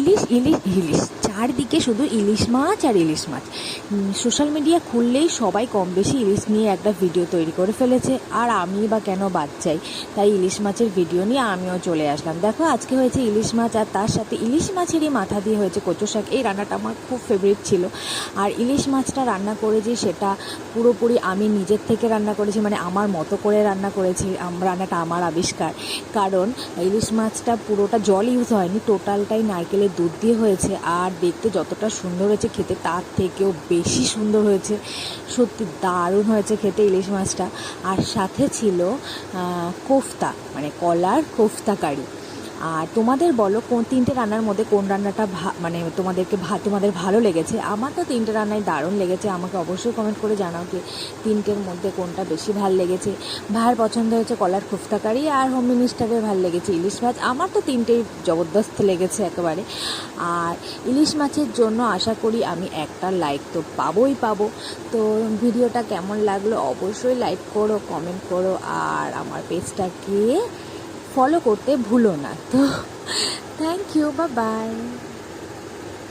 ইলিশ ইলিশ ইলিশ। চারদিকে শুধু ইলিশ মাছ আর ইলিশ মাছ। Social media খুললেই সবাই কম বেশি ইলিশ নিয়ে একটা ভিডিও তৈরি করে ফেলেছে। আর আমি বা কেন বাদ চাই তাই ইলিশ মাছের ভিডিও নিয়ে আমিও চলে আসলাম। দেখো, আজকে হয়েছে ইলিশ মাছ আর তার সাথে ইলিশ মাছেরই মাথা দিয়ে হয়েছে কচু শাক। এই রান্নাটা আমার খুব ফেভারিট ছিল। আর ইলিশ মাছটা রান্না করেছি সেটা পুরোপুরি আমি নিজের থেকে রান্না করেছি মানে আমার মতো করে রান্না করেছি। রান্নাটা আমার আবিষ্কার। কারণ ইলিশ মাছটা পুরোটা জল ইউজ হয়নি টোটালটাই নারকেলের দুধ দিয়ে হয়েছে। আর দেখতে যতটা সুন্দর হয়েছে খেতে, তার থেকেও বেশি সুন্দর হয়েছে। সত্যি দারুণ হয়েছে খেতে ইলিশ মাছটা। আর সাথে ছিল কোফতা মানে কলার কোফতা কারি। আর তোমাদের বলো, কোন তিনটে রান্নার মধ্যে কোন রান্নাটা মানে তোমাদেরকে ভা- তোমাদের ভালো লেগেছে? আমার তো তিনটে রান্নায় দারুণ লেগেছে। আমাকে অবশ্যই কমেন্ট করে জানাও যে তিনটের মধ্যে কোনটা বেশি ভালো লেগেছে। ভাইয়ের পছন্দ হয়েছে কলার খুফতা কারি আর হোম মিনিস্টারের ভালো লেগেছে ইলিশ মাছ আমার তো তিনটেই জবরদস্ত লেগেছে একেবারে। আর ইলিশ মাছের জন্য আশা করি আমি একটা লাইক তো পাবোই পাবো। তো ভিডিওটা কেমন লাগল অবশ্যই লাইক করো কমেন্ট করো। আর আমার পেজটাকে ফলো করতে ভুলো না। তো থ্যাংক ইউ বা বাই